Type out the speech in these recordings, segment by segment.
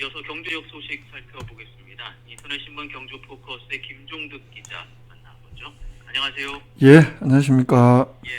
이어서 경제력 소식 살펴보겠습니다. 인터넷 신문 경주 포커스의 김종득 기자 만나보죠. 안녕하세요. 예, 안녕하십니까. 예.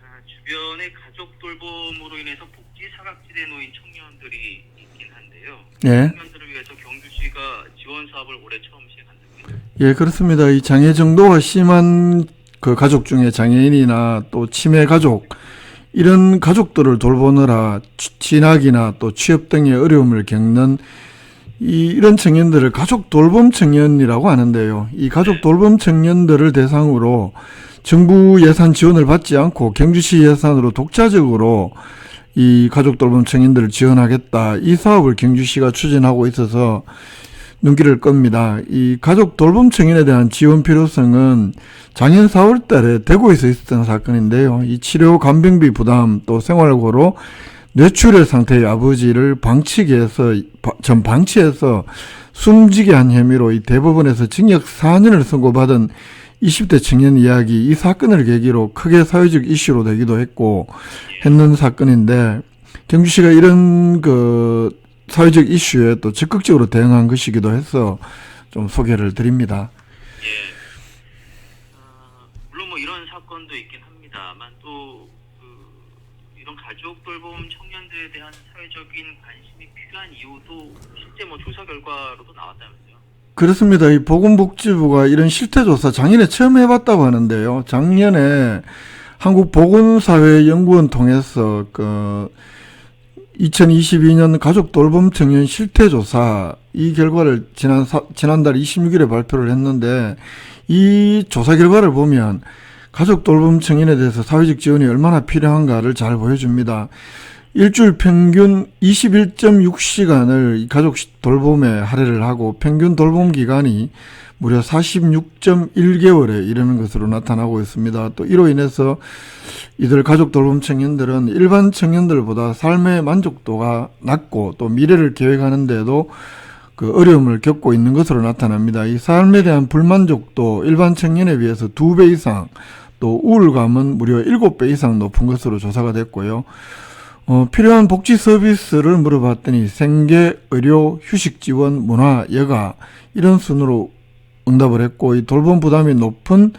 아, 주변의 가족 돌봄으로 인해서 복지 사각지대에 놓인 청년들이 있긴 한데요. 예, 청년들을 위해서 경주시가 지원 사업을 올해 처음 시작한답니다. 예, 그렇습니다. 이 장애 정도가 심한 그 가족 중에 장애인이나 또 치매 가족, 이런 가족들을 돌보느라 취- 진학이나 또 취업 등의 어려움을 겪는 이, 이런 청년들을 가족 돌봄 청년이라고 하는데요. 이 가족 돌봄 청년들을 대상으로 정부 예산 지원을 받지 않고 경주시 예산으로 독자적으로 이 가족 돌봄 청년들을 지원하겠다. 이 사업을 경주시가 추진하고 있어서 눈길을 끕니다. 이 가족 돌봄 청년에 대한 지원 필요성은 작년 4월 달에 대구에서 있었던 사건인데요. 이 치료 간병비 부담 또 생활고로 뇌출혈 상태의 아버지를 방치해서 전 방치해서 숨지게 한 혐의로 이 대법원에서 징역 4년을 선고받은 20대 청년 이야기 이 사건을 계기로 크게 사회적 이슈로 되기도 했고 했는 사건인데 경주시가 이런 그 사회적 이슈에 또 적극적으로 대응한 것이기도 해서 좀 소개를 드립니다. 예. 아, 물론 뭐 이런 사건도 있긴 합니다만 또 그, 이런 가족 돌봄 청년들에 대한 사회적인 관심이 필요한 이유도 실제 뭐 조사 결과로도 나왔다면서요. 그렇습니다. 이 보건복지부가 이런 실태조사 작년에 처음 해봤다고 하는데요. 작년에 한국보건사회연구원 통해서 그 2022년 가족 돌봄 청년 실태 조사 이 결과를 지난 사, 지난달 26일에 발표를 했는데 이 조사 결과를 보면 가족 돌봄 청년에 대해서 사회적 지원이 얼마나 필요한가를 잘 보여줍니다. 일주일 평균 21.6시간을 가족 돌봄에 할애를 하고 평균 돌봄 기간이 무려 46.1개월에 이르는 것으로 나타나고 있습니다. 또 이로 인해서 이들 가족 돌봄 청년들은 일반 청년들보다 삶의 만족도가 낮고 또 미래를 계획하는데도 그 어려움을 겪고 있는 것으로 나타납니다. 이 삶에 대한 불만족도 일반 청년에 비해서 두 배 이상 또 우울감은 무려 일곱 배 이상 높은 것으로 조사가 됐고요. 어, 필요한 복지 서비스를 물어봤더니 생계, 의료, 휴식 지원, 문화, 여가 이런 순으로 응답을 했고 이 돌봄 부담이 높은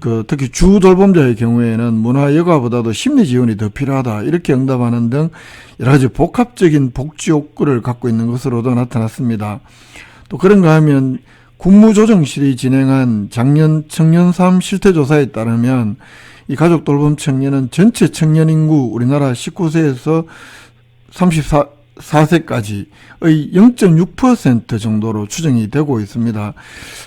그 특히 주 돌봄자의 경우에는 문화 여가보다도 심리 지원이 더 필요하다 이렇게 응답하는 등 여러 가지 복합적인 복지 욕구를 갖고 있는 것으로도 나타났습니다. 또 그런가 하면 국무조정실이 진행한 작년 청년 삶 실태 조사에 따르면 이 가족 돌봄 청년은 전체 청년 인구 우리나라 19세에서 34 세까지의 0.6% 정도로 추정이 되고 있습니다.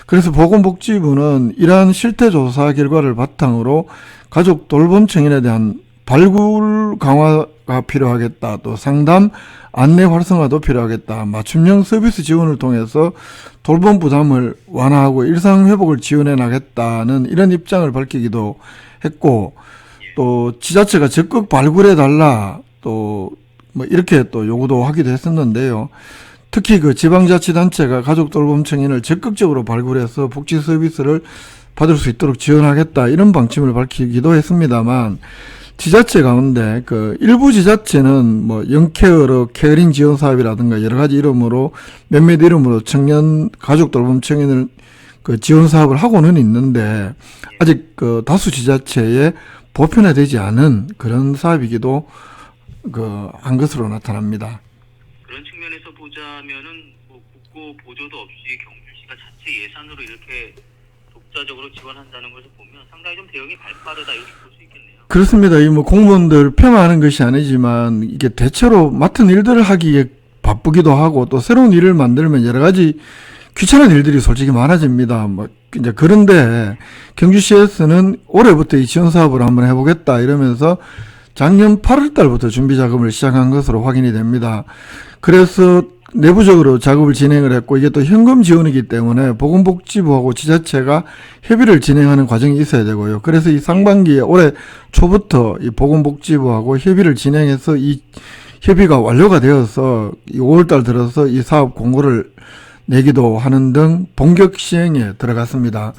그래서 보건복지부는 이러한 실태조사 결과를 바탕으로 가족 돌봄 청년에 대한 발굴 강화가 필요하겠다. 또 상담 안내 활성화도 필요하겠다. 맞춤형 서비스 지원을 통해서 돌봄 부담을 완화하고 일상 회복을 지원해 나겠다는 이런 입장을 밝히기도 했고 또 지자체가 적극 발굴해 달라 또 뭐 이렇게 또 요구도 하기도 했었는데요. 특히 그 지방자치단체가 가족 돌봄 청년을 적극적으로 발굴해서 복지 서비스를 받을 수 있도록 지원하겠다 이런 방침을 밝히기도 했습니다만 지자체 가운데 그 일부 지자체는 뭐 영케어로 케어링 지원 사업이라든가 여러 가지 이름으로 몇몇 이름으로 청년 가족 돌봄 청년을 그 지원 사업을 하고는 있는데 아직 그 다수 지자체에 보편화되지 않은 그런 사업이기도 그한 것으로 나타납니다. 그런 측면에서 보자면은 뭐 국고 보조도 없이 경주시가 자체 예산으로 이렇게 독자적으로 지원한다는 것을 보면 상당히 좀 대응이 발빠르다 이렇게 볼 수 있겠네요. 그렇습니다. 이 뭐 공무원들 폄하하는 것이 아니지만 이게 대체로 맡은 일들을 하기에 바쁘기도 하고 또 새로운 일을 만들면 여러 가지 귀찮은 일들이 솔직히 많아집니다. 뭐 이제 그런데 경주시에서는 올해부터 이 지원 사업을 한번 해보겠다 이러면서 작년 8월 달부터 준비 작업을 시작한 것으로 확인이 됩니다. 그래서 내부적으로 작업을 진행을 했고 이게 또 현금 지원이기 때문에 보건복지부하고 지자체가 협의를 진행하는 과정이 있어야 되고요. 그래서 이 상반기에 올해 초부터 이 보건복지부하고 협의를 진행해서 이 협의가 완료가 되어서 이 5월달 들어서 이 사업 공고를 내기도 하는 등 본격 시행에 들어갔습니다.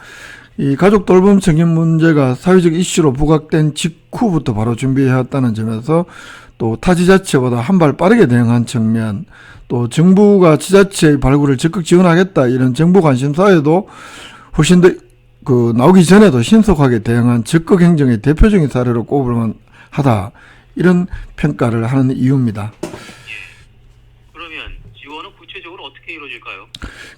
이 가족 돌봄 청년 문제가 사회적 이슈로 부각된 직후부터 바로 준비해왔다는 점에서 또 타 지자체보다 한 발 빠르게 대응한 측면, 또 정부가 지자체의 발굴을 적극 지원하겠다 이런 정부 관심사에도 훨씬 더 그 나오기 전에도 신속하게 대응한 적극 행정의 대표적인 사례로 꼽을 만 하다 이런 평가를 하는 이유입니다. 그러면 지원은 구체적으로 어떻게 이루어질까요?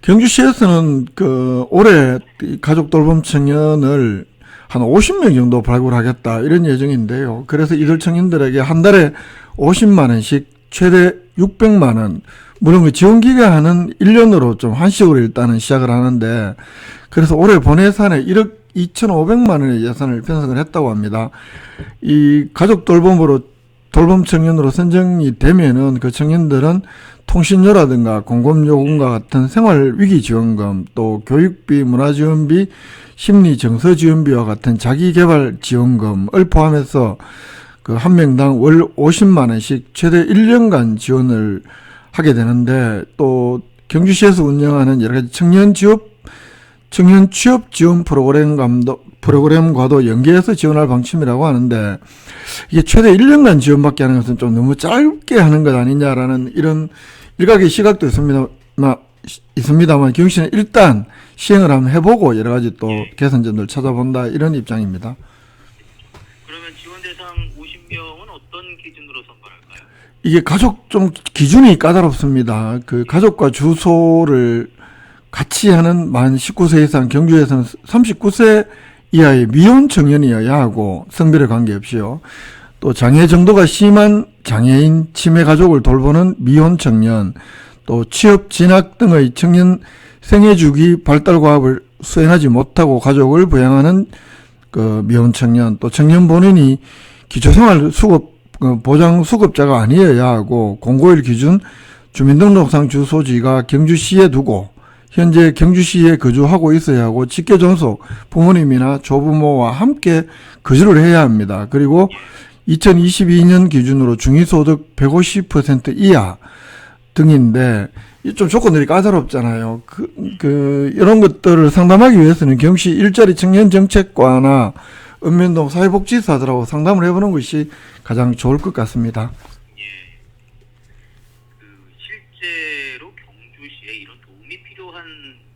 경주시에서는 그 올해 이 가족 돌봄 청년을 한 50명 정도 발굴하겠다 이런 예정인데요. 그래서 이들 청년들에게 한 달에 50만 원씩 최대 600만 원 물론 그 지원 기간은 1년으로 좀 한식으로 일단은 시작을 하는데 그래서 올해 본 예산에 1억 2,500만 원의 예산을 편성을 했다고 합니다. 이 가족 돌봄으로 돌봄 청년으로 선정이 되면은 그 청년들은 통신료라든가 공공요금과 같은 생활 위기 지원금, 또 교육비, 문화지원비, 심리 정서 지원비와 같은 자기 개발 지원금을 포함해서 그 한 명당 월 50만 원씩 최대 1년간 지원을 하게 되는데 또 경주시에서 운영하는 여러 가지 청년 취업 청년 취업 지원 프로그램감도 프로그램과도 연계해서 지원할 방침이라고 하는데 이게 최대 1년간 지원받게 하는 것은 좀 너무 짧게 하는 것 아니냐라는 이런 일각의 시각도 있습니다. 있습니다만 경씨는 일단 시행을 한번 해보고 여러 가지 또 개선점들 찾아본다 이런 입장입니다. 그러면 지원 대상 50명은 어떤 기준으로 선발할까요? 이게 가족 좀 기준이 까다롭습니다. 그 가족과 주소를 같이 하는 만 19세 이상 경주에서는 39세 이하의 미혼 청년이어야 하고 성별에 관계없이요. 또 장애 정도가 심한 장애인 치매 가족을 돌보는 미혼 청년, 또 취업 진학 등의 청년 생애 주기 발달 과업을 수행하지 못하고 가족을 부양하는 그 미혼 청년, 또 청년 본인이 기초생활 수급 그 보장 수급자가 아니어야 하고 공고일 기준 주민등록상 주소지가 경주시에 두고 현재 경주시에 거주하고 있어야 하고 직계 존속 부모님이나 조부모와 함께 거주를 해야 합니다. 그리고 2022년 기준으로 중위소득 150% 이하 등인데 이좀 조건들이 까다롭잖아요. 그, 그 이런 것들을 상담하기 위해서는 경시 일자리 청년 정책과나 읍면동 사회복지사들하고 상담을 해보는 것이 가장 좋을 것 같습니다. 예. 그 실제로 경주시에 이런 도움이 필요한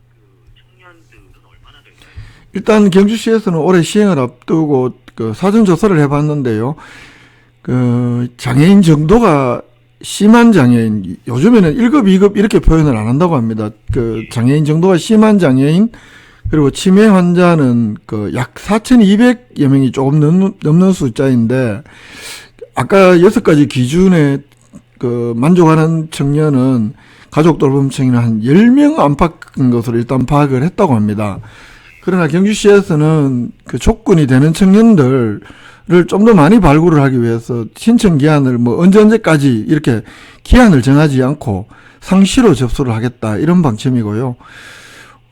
그 청년들은 얼마나 될까요? 일단 경주시에서는 올해 시행을 앞두고 그 사전 조사를 해봤는데요. 그 장애인 정도가 심한 장애인 요즘에는 1급, 2급 이렇게 표현을 안 한다고 합니다. 그 장애인 정도가 심한 장애인 그리고 치매 환자는 그 약 4,200여 명이 조금 넘는, 넘는 숫자인데 아까 여섯 가지 기준에 그 만족하는 청년은 가족 돌봄 청년은 한 10명 안팎인 것으로 일단 파악을 했다고 합니다. 그러나 경주시에서는 그 조건이 되는 청년들을 좀 더 많이 발굴을 하기 위해서 신청 기한을 뭐 언제 언제까지 이렇게 기한을 정하지 않고 상시로 접수를 하겠다 이런 방침이고요.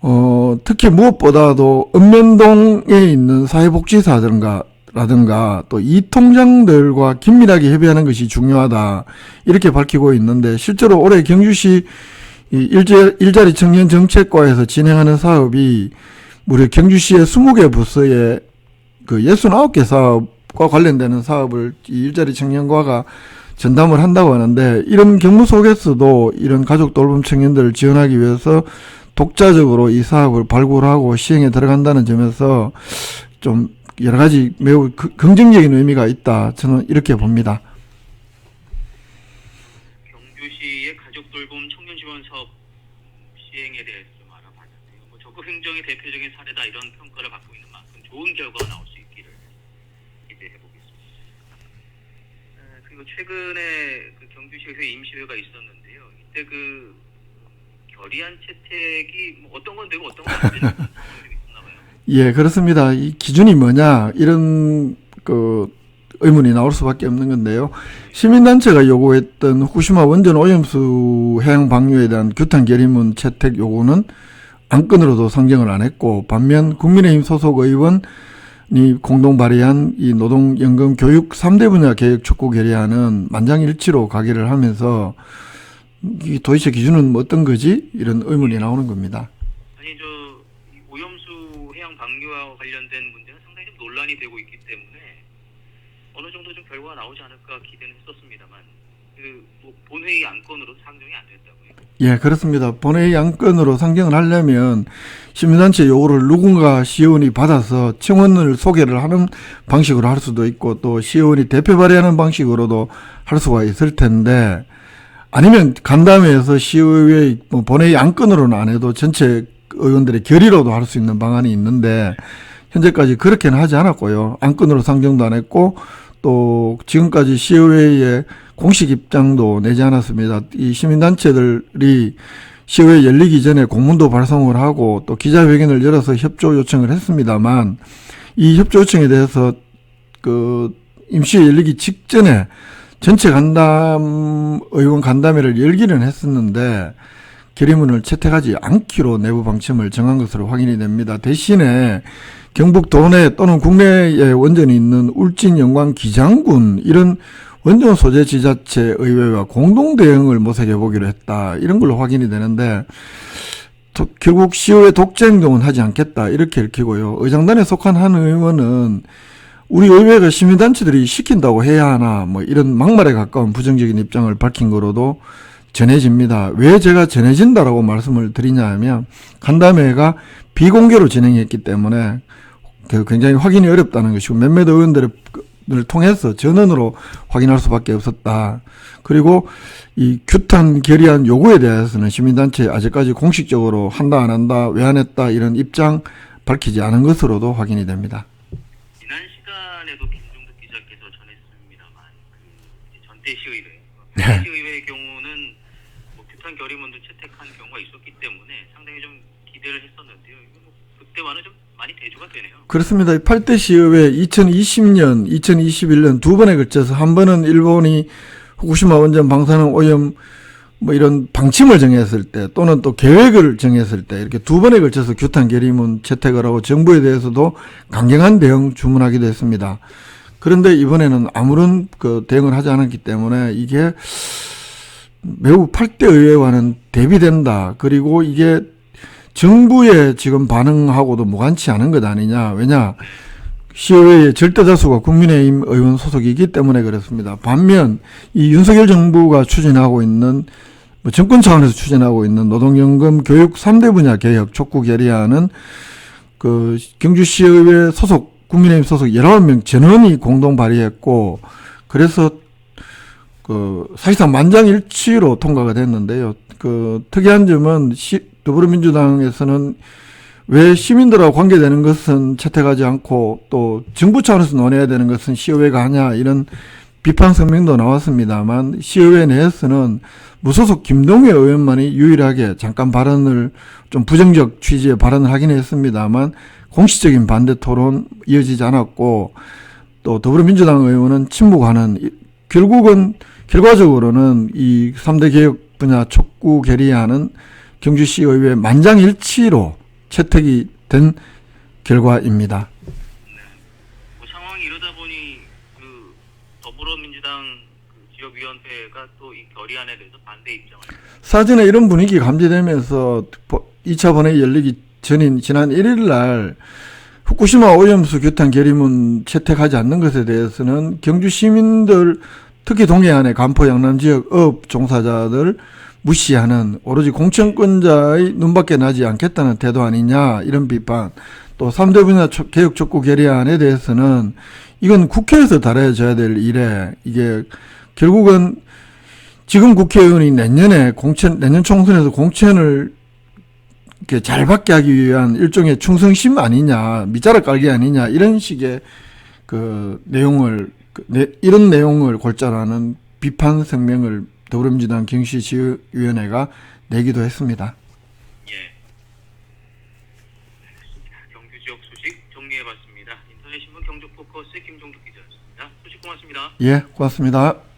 어, 특히 무엇보다도 읍면동에 있는 사회복지사든가 라든가 또 이 통장들과 긴밀하게 협의하는 것이 중요하다 이렇게 밝히고 있는데 실제로 올해 경주시 이 일제, 일자리 청년 정책과에서 진행하는 사업이 무려 경주시의 20개 부서에 그 69개 사업과 관련되는 사업을 이 일자리 청년과가 전담을 한다고 하는데 이런 경무 속에서도 이런 가족 돌봄 청년들을 지원하기 위해서 독자적으로 이 사업을 발굴하고 시행에 들어간다는 점에서 좀 여러 가지 매우 그- 긍정적인 의미가 있다. 저는 이렇게 봅니다. 경주시의 가족 돌봄 청년 지원 사업 시행에 대해서 좀 알아봤는데요. 뭐 적극 행정의 대표적인 사례다 이런 평가를 받고 있는 만큼 좋은 결과가 나올 수 있기를 기대해 보겠습니다. 에, 그리고 최근에 그 경주시에서 임시회가 있었는데요. 이때 그 결의안 채택이 뭐 어떤 건 되고 어떤 건안 되는 상황들이 있었나 봐요. 예, 그렇습니다. 이 기준이 뭐냐, 이런, 그, 의문이 나올 수밖에 없는 건데요. 시민단체가 요구했던 후쿠시마 원전 오염수 해양 방류에 대한 규탄 결의문 채택 요구는 안건으로도 상정을 안 했고, 반면 국민의힘 소속 의원이 공동 발의한 이 노동연금 교육 3대 분야 개혁 촉구 결의안은 만장일치로 가결을 하면서 이 도대체 기준은 뭐 어떤 거지? 이런 의문이 나오는 겁니다. 아니 저이 오염수 해양 방류와 관련된 문제는 상당히 좀 논란이 되고 있기 때문에 어느 정도 좀 결과가 나오지 않을까 기대는 했었습니다만 그뭐 본회의 안건으로 상정이 안 됐다고요. 예, 그렇습니다. 본회의 안건으로 상정을 하려면 시민단체 요구를 누군가 시의원이 받아서 청원을 소개를 하는 방식으로 할 수도 있고 또 시의원이 대표 발의하는 방식으로도 할 수가 있을 텐데 아니면 간담회에서 시의회 뭐 본회의 안건으로는 안 해도 전체 의원들의 결의로도 할 수 있는 방안이 있는데 현재까지 그렇게는 하지 않았고요. 안건으로 상정도 안 했고 또 지금까지 시의회에 공식 입장도 내지 않았습니다. 이 시민단체들이 시의회 열리기 전에 공문도 발송을 하고 또 기자회견을 열어서 협조 요청을 했습니다만 이 협조 요청에 대해서 그 임시회 열리기 직전에 전체 간담 의원 간담회를 열기는 했었는데 결의문을 채택하지 않기로 내부 방침을 정한 것으로 확인이 됩니다. 대신에 경북 도내 또는 국내에 원전이 있는 울진, 영광, 기장군 이런 원전 소재 지자체 의회와 공동 대응을 모색해 보기로 했다. 이런 걸로 확인이 되는데 도- 결국 시의회 독재 행동은 하지 않겠다. 이렇게 읽히고요. 의장단에 속한 한 의원은 우리 의회가 시민단체들이 시킨다고 해야 하나 뭐 이런 막말에 가까운 부정적인 입장을 밝힌 거로도 전해집니다. 왜 제가 전해진다라고 말씀을 드리냐 하면 간담회가 비공개로 진행했기 때문에 그 굉장히 확인이 어렵다는 것이고 몇몇 의원들을 통해서 전원으로 확인할 수밖에 없었다. 그리고 이 규탄 결의안 요구에 대해서는 시민단체 아직까지 공식적으로 한다 안 한다 왜 안 했다 이런 입장 밝히지 않은 것으로도 확인이 됩니다. 지난 시간에도 김종덕 기자께서 전했습니다만 그 전대 시의회, 네. 전대시의회의 경우는 뭐 규탄 결의문도 채택한 경우가 있었기 때문에 상당히 좀 기대를 했었는데요. 뭐 그때와는 좀 많이 대조가 되네요. 그렇습니다. 8대 시의회 2020년, 2021년 두 번에 걸쳐서 한 번은 일본이 후쿠시마 원전 방사능 오염 뭐 이런 방침을 정했을 때 또는 또 계획을 정했을 때 이렇게 두 번에 걸쳐서 규탄 결의문 채택을 하고 정부에 대해서도 강경한 대응 주문하기도 했습니다. 그런데 이번에는 아무런 그 대응을 하지 않았기 때문에 이게 매우 8대 의회와는 대비된다. 그리고 이게 정부의 지금 반응하고도 무관치 않은 것 아니냐. 왜냐. 시의회의 절대 다수가 국민의힘 의원 소속이기 때문에 그렇습니다. 반면 이 윤석열 정부가 추진하고 있는 뭐 정권 차원에서 추진하고 있는 노동연금 교육 3대 분야 개혁 촉구 결의안은 그 경주시의회 소속 국민의힘 소속 19명 전원이 공동 발의했고 그래서 그 사실상 만장일치로 통과가 됐는데요. 그 특이한 점은 시, 더불어민주당에서는 왜 시민들하고 관계되는 것은 채택하지 않고 또 정부 차원에서 논해야 되는 것은 시의회가 하냐 이런 비판 성명도 나왔습니다만 시의회 내에서는 무소속 김동회 의원만이 유일하게 잠깐 발언을 좀 부정적 취지의 발언을 하긴 했습니다만 공식적인 반대 토론 이어지지 않았고 또 더불어민주당 의원은 침묵하는 이- 결국은 결과적으로는 이 3대 개혁 분야 촉구 결의안은 경주시 의회 만장일치로 채택이 된 결과입니다. 뭐 상황이 이러다 보니 그 더불어민주당 그 지역위원회가 또 이 결의안에 대해서 반대 입장을 사전에 이런 분위기 감지되면서 2차 본회의 열리기 전인 지난 1일 날 후쿠시마 오염수 규탄 결의문 채택하지 않는 것에 대해서는 경주 시민들 특히 동해안의 간포 양남 지역 업 종사자들 무시하는 오로지 공천권자의 눈밖에 나지 않겠다는 태도 아니냐 이런 비판. 또 3대 분야 촉- 개혁 촉구 결의안에 대해서는 이건 국회에서 다뤄져야 될 일에 이게 결국은 지금 국회의원이 내년에 공천, 내년 총선에서 공천을 이렇게 잘 받게 하기 위한 일종의 충성심 아니냐, 밑자락 깔기 아니냐, 이런 식의 그 내용을, 그 내- 이런 내용을 골자라는 비판 성명을 더불어민주당 경시 지휘위원회가 내기도 했습니다. 예. 알겠습니다. 경주 지역 소식 정리해봤습니다. 인터넷 신문 경주 포커스 김종덕 기자였습니다. 소식 고맙습니다. 예, 고맙습니다.